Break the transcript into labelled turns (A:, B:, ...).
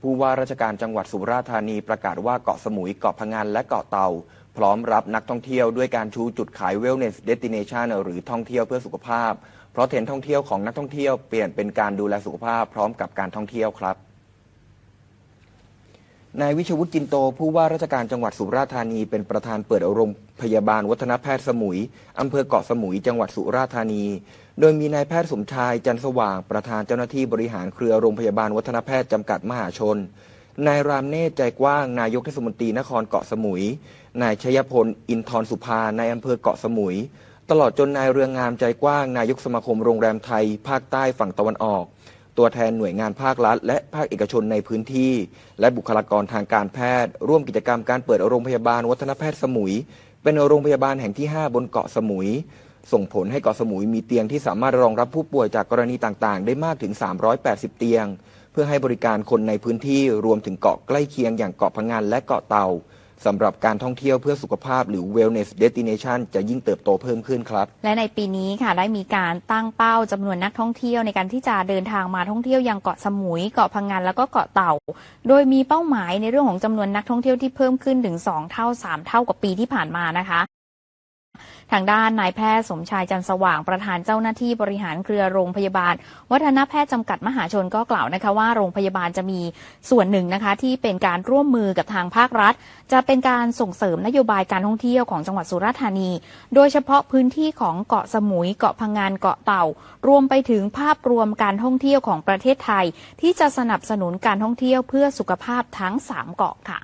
A: ผู้ว่าราชการจังหวัดสุราษฎร์ธานีประกาศว่าเกาะสมุยเกาะพะงันและเกาะเต่าพร้อมรับนักท่องเที่ยวด้วยการชูจุดขาย Wellness Destination หรือท่องเที่ยวเพื่อสุขภาพ เพราะเทรนท่องเที่ยวของนักท่องเที่ยวเปลี่ยนเป็นการดูแลสุขภาพพร้อมกับการท่องเที่ยวครับ นายวิชวุฒิจินโต ผู้ว่าราชการจังหวัดสุราษฎร์ธานีเป็นประธานเปิดโรงพยาบาลวัฒนแพทย์สมุย อำเภอเกาะสมุยจังหวัดสุราษฎร์ธานี โดยมีนายแพทย์สมชายจันสว่างประธานเจ้าหน้าที่บริหารเครือโรงพยาบาลวัฒนแพทย์จำกัดมหาชน นายรามเนตรใจกว้าง นายกเทศมนตรีนครเกาะสมุย นายชยพล อินทรสุภานายอำเภอเกาะสมุย ตลอดจนนายเรืองงามใจกว้าง นายกสมาคมโรงแรมไทย ภาคใต้ฝั่งตะวันออก ตัวแทนหน่วยงานภาครัฐ และภาคเอกชนในพื้นที่ และบุคลากรทางการแพทย์ ร่วมกิจกรรมการเปิดโรงพยาบาลวัฒนแพทย์สมุย เป็นโรงพยาบาลแห่งที่ 5 บนเกาะสมุย ส่งผลให้เกาะสมุยมีเตียงที่สามารถรองรับผู้ป่วยจากกรณีต่างๆ ได้มากถึง 380 เตียง เพื่อให้บริการคนในพื้นที่รวมถึงเกาะใกล้เคียงอย่างเกาะพะงันและเกาะเต่า สำหรับการท่องเที่ยวเพื่อสุขภาพหรือ Wellness Destination จะยิ่งเติบโตเพิ่มขึ้นครับ
B: และในปีนี้ค่ะได้มีการตั้งเป้าจำนวนนักท่องเที่ยวในการที่จะเดินทางมาท่องเที่ยวยังเกาะสมุยเกาะพังงานแล้วก็เกาะเต่า โดยมีเป้าหมายในเรื่องของจำนวนนักท่องเที่ยวที่เพิ่มขึ้นถึง 2 เท่า 3 เท่ากว่าปีที่ผ่านมานะคะ ทางด้านนายแพทย์สมชายจันสว่างประธานเจ้าหน้าที่บริหารเครือโรงพยาบาล วัฒนแพทย์จำกัดมหาชนก็กล่าวนะคะว่าโรงพยาบาลจะมีส่วนหนึ่งนะคะที่เป็นการร่วมมือกับทางภาครัฐ จะเป็นการส่งเสริมนโยบายการท่องเที่ยวของจังหวัดสุราษฎร์ธานี โดยเฉพาะพื้นที่ของเกาะสมุยเกาะพังงานเกาะเต่า รวมไปถึงภาพรวมการท่องเที่ยวของประเทศไทย ที่จะสนับสนุนการท่องเที่ยวเพื่อสุขภาพทั้ง 3 เกาะค่ะ